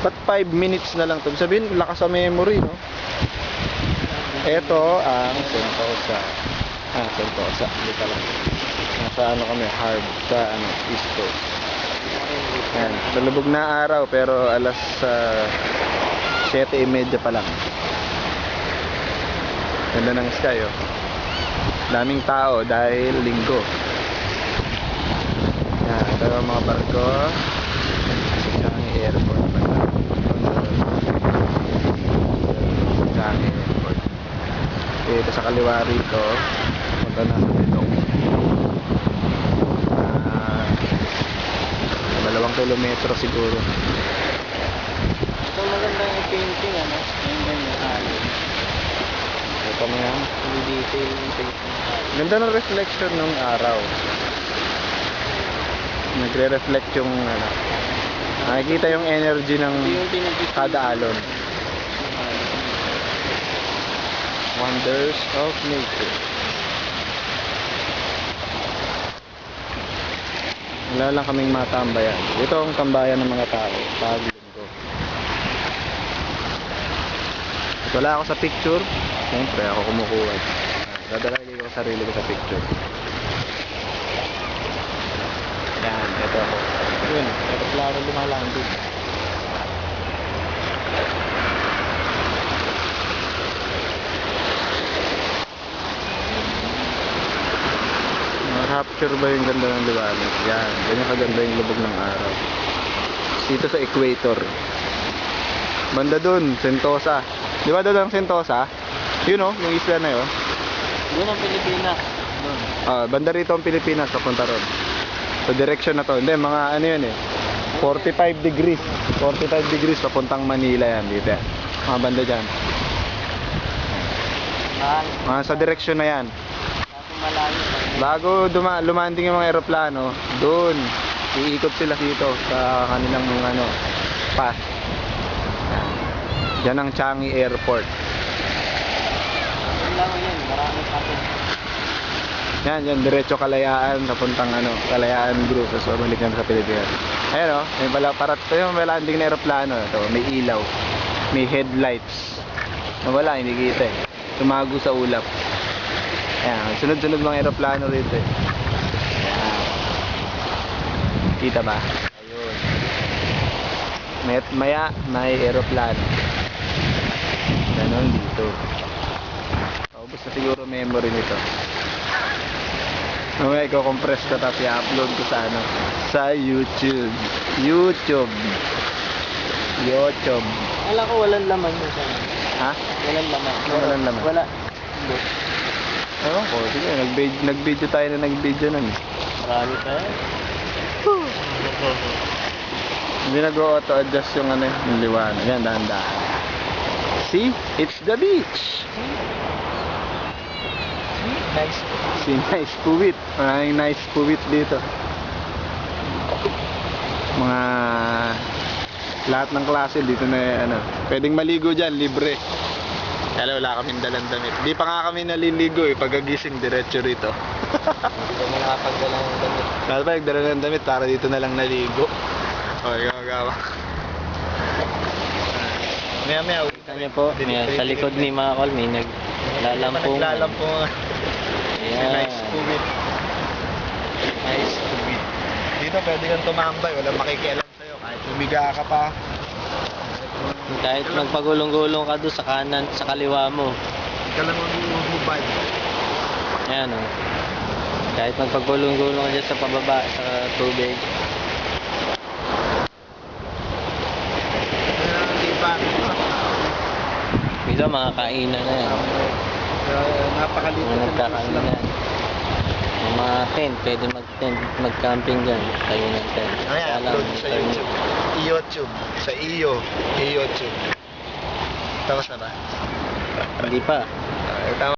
Ba't 5 minutes na lang to? Sabihin, lakas sa memory, no? Ito ang Sentosa. Ah, Sentosa. Dito lang. Nasa ano kami, hard sa ano, East Coast. Ayan, malubog na araw pero alas uh, 7.30 pa lang. Ganda ng sky, oh. Daming tao dahil linggo. Yan, ito mga barko. Changi Airport pa lang. Changi Airport. Dito sa kaliwa rito, punta na sa Bilong. Ah, dalawang kilometro siguro. Ito maganda yung painting, ano? Yung ganyan, alin. Ito mo yan. Yung detail yung painting. Ganda ng reflection ng araw. Nagre-reflect yung ano. Nakikita yung energy ng kada alon. Yung alin. Wonders of nature. Wala lang kaming matambayan. Ito ang tambayan ng mga tao pag linggo. Wala ako sa picture. Siyempre ako kumukuha. Dadalagay ko sarili ko sa picture. Yan, ito ako. Yun, ito klaro lumalanding. Ma-capture ba yung ganda ng liwanag? Yan, ganyan kaganda yung lubog ng araw. Dito sa equator. Banda dun, Sentosa. Di ba doon ang Sentosa? Yun oh, yung isla na yun. Doon ang Pilipinas. Doon. Ah, banda rito ang Pilipinas, papunta ron. Sa direction na to. Hindi, mga ano yun eh. 45 degrees. 45 degrees papuntang Manila yan dito. yan. Mga banda dyan. Mga sa direction na yan. Malayo. Bago duma lumanding yung mga eroplano, doon iikot sila dito sa kanilang ano, path. Yan ang Changi Airport. Yun lang yun. Marami pa. Yan, yan diretso kalayaan papuntang ano, kalayaan group so balik naman sa Pilipinas. Ayun oh, may pala para ito yung may landing na eroplano, ito, may ilaw, may headlights. Nawala, hindi kita eh. Tumago sa ulap. Ayan, sunod-sunod mga eroplano rito eh. Ayan. Kita ba? Ayun. May, maya, may eroplano. Ganon dito. Paubos na siguro memory nito. Mamaya i-compress ko tapos i-upload ko sa ano sa YouTube. YouTube. YouTube. Alam ko walang laman yun sa Ha? Walang laman. Walang laman? Wala. Hindi. Ewan ko, sige, nag-video, nag-video tayo na nag-video nun. Marami yan. Hindi nag-auto adjust yung ano, yung liwanag. Yan, dahan-dahan. See? It's the beach. Nice. Si Nice Puwit. Maraming Nice Puwit dito. Mga lahat ng klase dito na ano. Pwedeng maligo dyan, libre. Kaya wala kaming dalang damit. Di pa nga kami naliligo eh. Pagkagising diretso rito. Hindi kami nakapagdala ng damit. Kaya pa nagdala ng damit para dito na lang naligo. O, ikaw magawa. Maya maya. Kita niyo po, may, sa likod ni mga kol, may naglalampung. Naglalampung. Ayan. Nice Puwit. Nice Puwit. Dito pwede kang tumambay. Walang makikialam sa'yo. Kahit umiga ka pa. Kahit magpagulong-gulong ka doon sa kanan, sa kaliwa mo. Ka lang mag-ubad. Ayan o. Kahit magpagulong-gulong ka dyan sa pababa, sa tubig. Dito mga kainan na yan. Nagkakain na yan. Yung mga tent, pwede mag-tent, mag-camping dyan. Tayo ng tent. Ay, upload sa YouTube. Sa iyo. I-YouTube. Tapos na ba? Hindi pa. Ah, tama.